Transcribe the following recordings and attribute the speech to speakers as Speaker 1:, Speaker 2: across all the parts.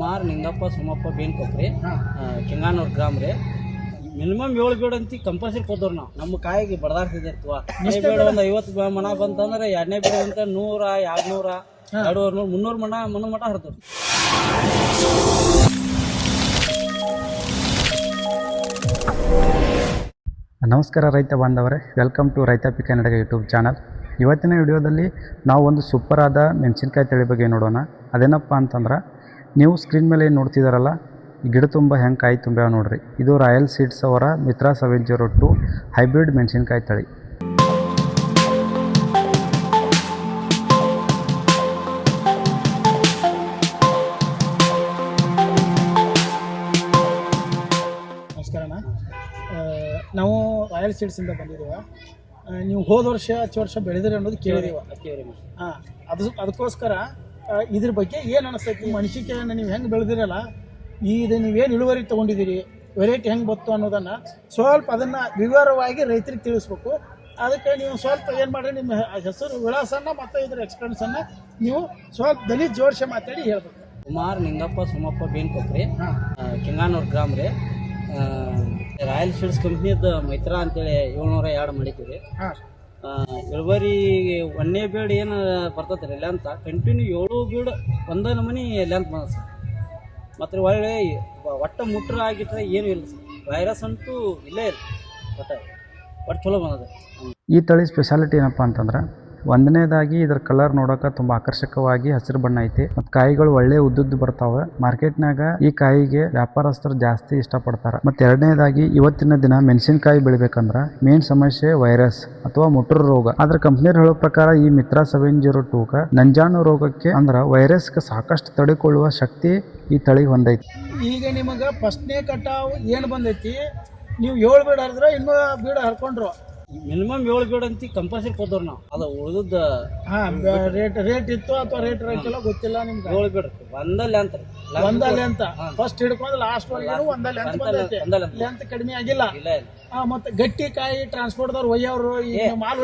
Speaker 1: ಕುಮಾರ್ ನಿಂಗಪ್ಪ ಸೋಮಪ್ಪ ಬೇನ್ಕೊಪ್ರಿ
Speaker 2: ಕೊತ್ರಿ
Speaker 1: ಕೆಂಗಾನೂರ್ ಗ್ರಾಮ ರೀ. ಮಿನಿಮಮ್ ಏಳು ಬೇಡ ಅಂತ ಕಂಪಲ್ಸರಿ ಕೊದ್ದವ್ರು ನಾವು. ನಮ್ಮ ಕಾಯಿಗೆ ಬಡದಾಡ್ತಿದ್ದಿರ್ತೀವ. ಎರಡನೇ ಬೇಡ ಒಂದು ಐವತ್ತು ಮನ ಮಣ ಬಂತಂದ್ರೆ ಎರಡನೇ ಬೇಡ ಅಂತ ನೂರ ಎರಡ್ನೂರ ಎರಡೂವರೆ ನೂರು ಮುನ್ನೂರು ಮಣ ಮುನ್ನೂರು ಮಠ ಹರಿದ್ರು
Speaker 3: ನಮಸ್ಕಾರ ರೈತ ಬಾಂಧವರೇ. ವೆಲ್ಕಮ್ ಟು ರೈತಾಪಿ ಕನ್ನಡ ಯೂಟ್ಯೂಬ್ ಚಾನಲ್ ಇವತ್ತಿನ ವಿಡಿಯೋದಲ್ಲಿ ನಾವು ಒಂದು ಸೂಪರ್ ಆದ ಮೆಣಸಿನ್ಕಾಯಿ ತಳಿ ಬಗ್ಗೆ ನೋಡೋಣ. ಅದೇನಪ್ಪ ಅಂತಂದ್ರೆ ನೀವು ಸ್ಕ್ರೀನ್ ಮೇಲೆ ಏನು ನೋಡ್ತಿದ್ದಾರಲ್ಲ ಈ ಗಿಡ ತುಂಬ ಹೆಂಗೆ ಕಾಯಿ ತುಂಬ ನೋಡ್ರಿ. ಇದು ರಾಯಲ್ ಸೀಡ್ಸ್ ಅವರ Mitra seven zero two hybrid ಮೆಣಸಿನ್ಕಾಯಿ ತಳಿ.
Speaker 2: ನಮಸ್ಕಾರ ಅಣ್ಣ. ಆ, ನಾವು ರಾಯಲ್ ಸೀಡ್ಸಿಂದ ಇಂದ ಆ, ನೀವು ಹೋದ ವರ್ಷ ಹತ್ತು ವರ್ಷ ಬೆಳೆದಿರಿ ಅನ್ನೋದು ಕೇಳಿದೀವ. ಹಾಂ ಅದು ಅದಕ್ಕೋಸ್ಕರ ಇದ್ರ ಬಗ್ಗೆ ಏನು ಅನಿಸ್ತೈತಿ? ಮೆಣಸಿನ್ಕಾಯನ್ನು ನೀವು ಹೆಂಗೆ ಬೆಳೆದಿರಲ್ಲ? ಇದು ನೀವೇನು ಇಳುವರಿ ತೊಗೊಂಡಿದ್ದೀರಿ ವೆರೈಟಿ ಹೆಂಗೆ ಬತ್ತು ಅನ್ನೋದನ್ನು ಸ್ವಲ್ಪ ಅದನ್ನು ವಿವರವಾಗಿ ರೈತರಿಗೆ ತಿಳಿಸ್ಬೇಕು. ಅದಕ್ಕೆ ನೀವು ಸ್ವಲ್ಪ ಏನು ಮಾಡಿರಿ ನಿಮ್ಮ ಹೆಸರು ವಿಳಾಸನ ಮತ್ತು ಇದ್ರ ಎಕ್ಸ್ಪೀರಿಯನ್ಸನ್ನು ನೀವು ಸ್ವಲ್ಪ ದನಿ ಜೋಡಿಸಿ ಮಾತಾಡಿ ಹೇಳ್ಬೇಕು.
Speaker 1: ಕುಮಾರ್ ನಿಂಗಪ್ಪ ಸುಮಪ್ಪ ಬೇನ್ಕೊಪ್ರಿ ಕೆಂಗಾನೂರ್ ಗ್ರಾಮ ರೀ. ರಾಯಲ್ ಶೀಡ್ಸ್ ಕಂಪ್ನಿದ ಮೈತ್ರಾ ಅಂತೇಳಿ ಏಳ್ನೂರ ಎರಡು ಮಾಡಿದ್ದೀವಿ ಇಳುವರಿ ಒಂದೇ ಬೀಡ್ ಏನು ಬರ್ತೈತೆ ರೀ ಲೆಂತ್ ಕಂಟಿನ್ಯೂ ಏಳು ಬೀಡ್ ಒಂದೇ ನಮೂನಿ ಲೆಂತ್ ಬಂದ ಸರ್ ಮತ್ತು ಒಳ್ಳೆ ಒಟ್ಟು ಮುಟ್ರ ಆಗಿಟ್ರೆ ಏನು ಇಲ್ಲ ಸರ್ ವೈರಸ್ ಅಂತೂ ಇಲ್ಲೇ ಇಲ್ಲ ಒಟ್ಟು ಒಟ್ಟು ಚಲೋ ಬಂದದ.
Speaker 3: ಈ ತಳಿ ಸ್ಪೆಷಾಲಿಟಿ ಏನಪ್ಪ ಅಂತಂದ್ರೆ ಒಂದನೇದಾಗಿ ಇದರ ಕಲರ್ ನೋಡೋಕೆ ತುಂಬಾ ಆಕರ್ಷಕವಾಗಿ ಹಸಿರು ಬಣ್ಣ ಐತಿ. ಮತ್ತು ಕಾಯಿಗಳು ಒಳ್ಳೆ ಉದ್ದುದ್ದು ಬರ್ತಾವೆ. ಮಾರ್ಕೆಟ್ನಾಗ ಈ ಕಾಯಿಗೆ ವ್ಯಾಪಾರಸ್ಥರು ಜಾಸ್ತಿ ಇಷ್ಟಪಡ್ತಾರೆ. ಮತ್ತು ಎರಡನೇದಾಗಿ ಇವತ್ತಿನ ದಿನ ಮೆಣಸಿನಕಾಯಿ ಬೆಳಿಬೇಕಂದ್ರ ಮೇನ್ ಸಮಸ್ಯೆ ವೈರಸ್ ಅಥವಾ ಮುಟ್ರ ರೋಗ. ಆದ್ರ ಕಂಪ್ನಿಯರ್ ಹೇಳೋ ಪ್ರಕಾರ ಈ ಮಿತ್ರ ಸೆವೆನ್ ಜೀರೋ ಟೂಕ ನಂಜಾಣು ರೋಗಕ್ಕೆ ಅಂದ್ರೆ ವೈರಸ್ ಸಾಕಷ್ಟು ತಡೆಕೊಳ್ಳುವ ಶಕ್ತಿ ಈ ತಳಿ ಹೊಂದೈತಿ.
Speaker 2: ಈಗ ನಿಮಗೆ ಫಸ್ಟ್ನೇ ಕಟಾವ್ ಏನು ಬಂದೈತಿ? ನೀವು ಏಳು ಬೀಡ ಹರಿದ್ರೆ ಇನ್ನೂ ಬೀಡ ಹರ್ಕೊಂಡ್ರು.
Speaker 1: ಮಿನಿಮಮ್ ಏಳು ಬೇಡ ಅಂತ ಕಂಪಲ್ಸರಿ ಕೊದ್ದವ್ರು ನಾವು. ಅದು ಉಳಿದ
Speaker 2: ಹಾಂ ರೇಟ್ ರೇಟ್ ಇತ್ತು ಅಥವಾ ರೇಟ್ ಇರಕ್ಕಿಲ್ಲ ಗೊತ್ತಿಲ್ಲ ನಿಮ್ಗೆ.
Speaker 1: ಏಳು ಬೀಡ್ ಒಂದಲ್ಲಿ ಅಂತ.
Speaker 2: ಒಂದಲ್ಲಿ ಅಂತ. ಫಸ್ಟ್ ಹಿಡ್ಕೊಂಡು ಲಾಸ್ಟ್ ವರೆಗೂ ಒಂದಲ್ಲಿ ಅಂತ ಬಂದೈತಿ. ಲೆಂತ್ ಕಡಿಮೆ ಆಗಿಲ್ಲ.
Speaker 1: ಇಲ್ಲ ಇಲ್ಲ.
Speaker 2: ಮತ್ತೆ ಗಟ್ಟಿ ಕಾಯಿ ಟ್ರಾನ್ಸ್ಪೋರ್ಟ್ದವ್ರು ಒಯ್ಯವ್ರು ಮಾಲ್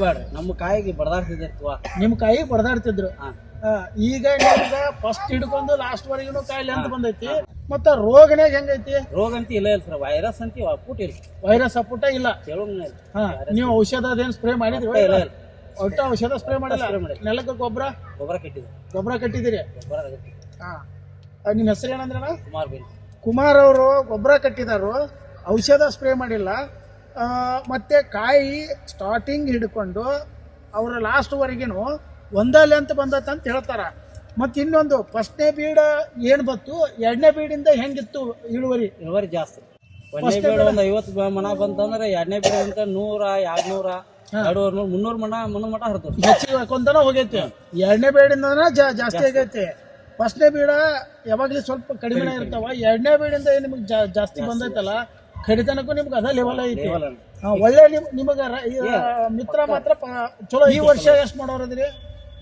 Speaker 1: ಬಾಡ್ರಿ ನಮ್ಮ ಕಾಯಿಗೆ ಬಡದಾಡ್ತಿದ್ರು
Speaker 2: ನಿಮ್ ಕಾಯಿ ಬಡದಾಡ್ತಿದ್ರು.
Speaker 1: ಹಾಂ.
Speaker 2: ಆ, ಈಗ ನಿಮ್ಗೆ ಫಸ್ಟ್ ಹಿಡ್ಕೊಂಡು ಲಾಸ್ಟ್ ವರೆಗೂ ಕಾಯಿಲೆ ಅಂತ ಬಂದೈತಿ. ಮತ್ತೆ ರೋಗನೇ ಹೆಂಗೈತಿ?
Speaker 1: ರೋಗ ಅಂತ ಇಲ್ಲ ಇಲ್ಲ ಸರ್ ವೈರಸ್ ಅಂತ ಅಪ್ಪುಟ್ ಇಲ್ಲ.
Speaker 2: ವೈರಸ್ ಅಪ್ಪುಟ ಇಲ್ಲ.
Speaker 1: ಕೇಳೋಂಗಿಲ್ಲ ಇಲ್ಲ.
Speaker 2: ಹಾ ನೀವು ಔಷಧ ಅದೇನು ಸ್ಪ್ರೇ ಮಾಡಿದ್ರಿ
Speaker 1: ಇಲ್ಲ ಇಲ್ಲ.
Speaker 2: ಒಟ್ಟ ಔಷಧ ಸ್ಪ್ರೇ ಮಾಡಿಲ್ಲ?
Speaker 1: Spray ಮಾಡಿಲ್ಲ.
Speaker 2: ನೆಲಕ್ಕೆ ಗೊಬ್ಬರ?
Speaker 1: ಗೊಬ್ಬರ ಕೆಟ್ಟಿದ್ದು
Speaker 2: ಗೊಬ್ಬರ ಕಟ್ಟಿದಿರಿ
Speaker 1: ಗೊಬ್ಬರ ಹಾಂ.
Speaker 2: ಹಾ ನಿಮ್ಮ ಹೆಸರು ಏನಂದ್ರಣ್ಣ?
Speaker 1: ಕುಮಾರ್ ಬಿಲ್
Speaker 2: ಕುಮಾರ್ ಅವರು ಗೊಬ್ಬರ ಕಟ್ಟಿದಾರು ಔಷಧ ಸ್ಪ್ರೇ ಮಾಡಿಲ್ಲ. ಆ, ಮತ್ತೆ ಕಾಯಿ ಸ್ಟಾರ್ಟಿಂಗ್ ಹಿಡ್ಕೊಂಡು ಅವರ ಲಾಸ್ಟ್ವರೆಗಿನೂ ಒಂದಲ್ಲಿ ಅಂತ ಬಂದತ್ತ ಅಂತ ಹೇಳ್ತಾರ. ಮತ್ತೆ ಇನ್ನೊಂದು ಫಸ್ಟ್ನೇ ಬೀಡ ಏನು ಬತ್ತು ಎರಡನೇ ಬೀಡಿಂದ ಹೆಂಗಿತ್ತು ಇಳುವರಿ?
Speaker 1: ಇಳುವರಿ ಜಾಸ್ತಿ. ಒಂದನೇ ಬೀಡ ಒಂದು ಐವತ್ತು ಮನ ಮಣ ಬಂತಂದ್ರೆ ಎರಡನೇ ಬೀಡ ಅಂತ ನೂರ ಎರಡ್ನೂರ ಎರಡೂವರೆ ನೂರು ಮುನ್ನೂರು ಮಣ ಮುನ್ನೂರು ಮಠ ಹರಿದ್ರು
Speaker 2: ಹೆಚ್ಚಿಗೆ ಹಾಕೊಂತನ ಹೋಗೈತಿ. ಎರಡನೇ ಬೀಡಿಂದ ಜಾಸ್ತಿ ಆಗೈತಿ. ಫಸ್ಟ್ನೇ ಬೀಡ ಯಾವಾಗಲೂ ಸ್ವಲ್ಪ ಕಡಿಮೆ ಇರ್ತಾವ. ಎರಡನೇ ಬೀಡಿಂದ ನಿಮಗೆ ಜಾಸ್ತಿ ಬಂದೈತಲ್ಲ ಕಡಿತನಕ್ಕೂ ನಿಮ್ಗೆ ಅದ ಲೆವೆಲ್ ಐತಿ. ಒಳ್ಳೆ ನಿಮ್ ನಿಮಗ ಮಿತ್ರ ಮಾತ್ರ ಚಲೋ ಈ ವರ್ಷ ಎಷ್ಟು ಮಾಡೋರದ್ರಿ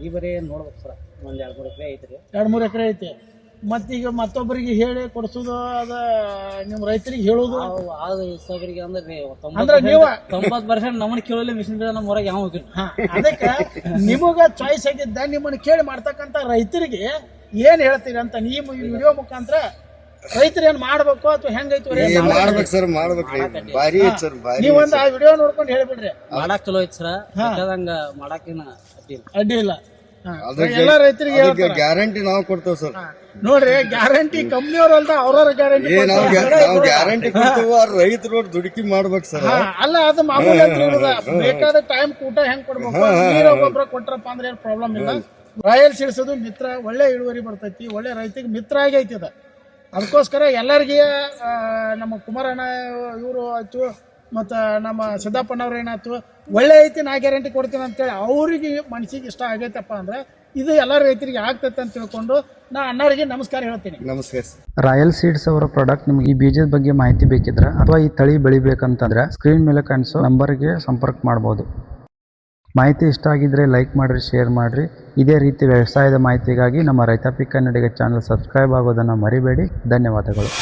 Speaker 1: ಈ ಬರೀ ನೋಡ್ಬೇಕು ಸರ್. ಒಂದು ಎರಡು ಮೂರು ಎಕರೆ ಐತ್ರಿ.
Speaker 2: ಎರಡ್ ಮೂರ್ ಎಕರೆ ಐತಿ. ಮತ್ತೀಗ ಮತ್ತೊಬ್ಬರಿಗೆ ಹೇಳಿ ಕೊಡಿಸೋದು ಅದ ನಿಮ್ ರೈತರಿಗೆ ಹೇಳೋದು?
Speaker 1: ಅವು ಹಿಸಾಬರಿಗೆ ಅಂದ್ರೆ
Speaker 2: ಅಂದ್ರೆ ನೀವು
Speaker 1: ತೊಂಬತ್ತು ಪರ್ಸೆಂಟ್ ನಮ್ಮನ್ನ ಕೇಳಲಿ ಮಿಷಿನ್ ಬೀಳ ನಮ್ಮ ಹೊರಗೆ ಯಾವ ಹೋಗಿಲ್ಲ
Speaker 2: ಅದಕ್ಕೆ ನಿಮಗ ಚಾಯ್ಸ್ ಆಗಿದ್ದ ನಿಮ್ಮನ್ನ ಕೇಳಿ ಮಾಡ್ತಕ್ಕಂಥ ರೈತರಿಗೆ ಏನ್ ಹೇಳ್ತೀರಿ ಅಂತ ನೀವು ಈ ವಿಡಿಯೋ ಮುಖಾಂತರ ರೈತರು ಏನ್ ಮಾಡ್ಬೇಕು ಅಥವಾ ಹೆಂಗೈತಿ
Speaker 4: ಮಾಡ್ಬೇಕು? ಸರ್ ಮಾಡ್ಬೇಕ್ರಿ ಭಾರಿ ಐತ್ ಸರ್ ಭಾರಿ
Speaker 2: ನೀವೊಂದು ಆ ವಿಡಿಯೋ ನೋಡ್ಕೊಂಡು ಹೇಳ್ಬಿಡ್ರಿ.
Speaker 1: ಮಾಡಾಕ್ ಚಲೋ ಐತಿ ಸರ್. ಮಾಡಾಕಿನ ಅಡ್ಡಿ ಇಲ್ಲ.
Speaker 2: ಹಾ. ಎಲ್ಲ ರೈತರಿಗೆ
Speaker 4: ಅದಕ್ಕೆ ಗ್ಯಾರಂಟಿ ನಾವು ಕೊಡ್ತೇವೆ ಸರ್.
Speaker 2: ನೋಡ್ರಿ ಗ್ಯಾರಂಟಿ ಕಂಪ್ನಿಯವ್ರಲ್ದ ಅವ್ರವ್ರ ಗ್ಯಾರಂಟಿ
Speaker 4: ಏ ನಾವು ನಾವು ಗ್ಯಾರಂಟಿ ಕೊಡ್ತೇವೆ ಅವ್ರ ರೈತರು ದುಡುಕಿ ಮಾಡ್ಬೇಕು ಸರ್.
Speaker 2: ಅಲ್ಲ ಅದು ಮಾಮೂಲಿ ಅಂತ ಹೇಳುದ ಬೇಕಾದ ಟೈಮ್ ಊಟ ಹೆಂಗ್ ಕೊಡ್ಬೇಕು? ನೀರು ಗೊಬ್ಬರ ಕೊಟ್ರಪ್ಪ ಅಂದ್ರೆ ಏನ್ ಪ್ರಾಬ್ಲಮ್ ಇಲ್ಲ? ರಾಯಲ್ ಸಿಡ್ಸೋದು ಮಿತ್ರ ಒಳ್ಳೆ ಇಳುವರಿ ಬರ್ತೈತಿ ಒಳ್ಳೆ ರೈತಿಗೆ ಮಿತ್ರ ಆಗೈತಿ ಅದ. ಅದಕ್ಕೋಸ್ಕರ ಎಲ್ಲರಿಗೆ ಆ, ನಮ್ಮ ಕುಮಾರಣ್ಣ ಇವರು ಆಯ್ತು ಮತ್ತು ನಮ್ಮ ಸಿದ್ದಪ್ಪನವ್ರು ಏನಾಯ್ತು? ಒಳ್ಳೆ ಐತಿ ನಾ ಗ್ಯಾರಂಟಿ ಕೊಡ್ತೀನಿ ಅಂತೇಳಿ ಅವ್ರಿಗೆ ಮನಸ್ಸಿಗೆ ಇಷ್ಟ ಆಗೈತಪ್ಪ ಅಂದ್ರೆ ಇದು ಎಲ್ಲ ರೈತರಿಗೆ ಆಗ್ತೈತೆ ಅಂತ ತಿಳ್ಕೊಂಡು ನಾ ಅಣ್ಣವ್ರಿಗೆ ನಮಸ್ಕಾರ ಹೇಳ್ತೀನಿ.
Speaker 4: ನಮಸ್ಕಾರ.
Speaker 3: ರಾಯಲ್ ಸೀಡ್ಸ್ ಅವರ ಪ್ರಾಡಕ್ಟ್ ನಿಮ್ಗೆ ಈ ಬೀಜದ ಬಗ್ಗೆ ಮಾಹಿತಿ ಬೇಕಿದ್ರೆ ಅಥವಾ ಈ ತಳಿ ಬೆಳಿಬೇಕಂತಂದ್ರೆ ಸ್ಕ್ರೀನ್ ಮೇಲೆ ಕಾಣಿಸೋ ನಂಬರ್ಗೆ ಸಂಪರ್ಕ ಮಾಡ್ಬೋದು. ಮಾಹಿತಿ ಇಷ್ಟ ಆಗಿದ್ರೆ ಲೈಕ್ ಮಾಡಿರಿ ಶೇರ್ ಮಾಡಿರಿ. ಇದೇ ರೀತಿ ವ್ಯವಸಾಯದ ಮಾಹಿತಿಗಾಗಿ ನಮ್ಮ ರೈತಾಪಿ ಕನ್ನಡಿಗ ಚಾನಲ್ ಸಬ್ಸ್ಕ್ರೈಬ್ ಆಗೋದನ್ನು ಮರಿಬೇಡಿ. ಧನ್ಯವಾದಗಳು.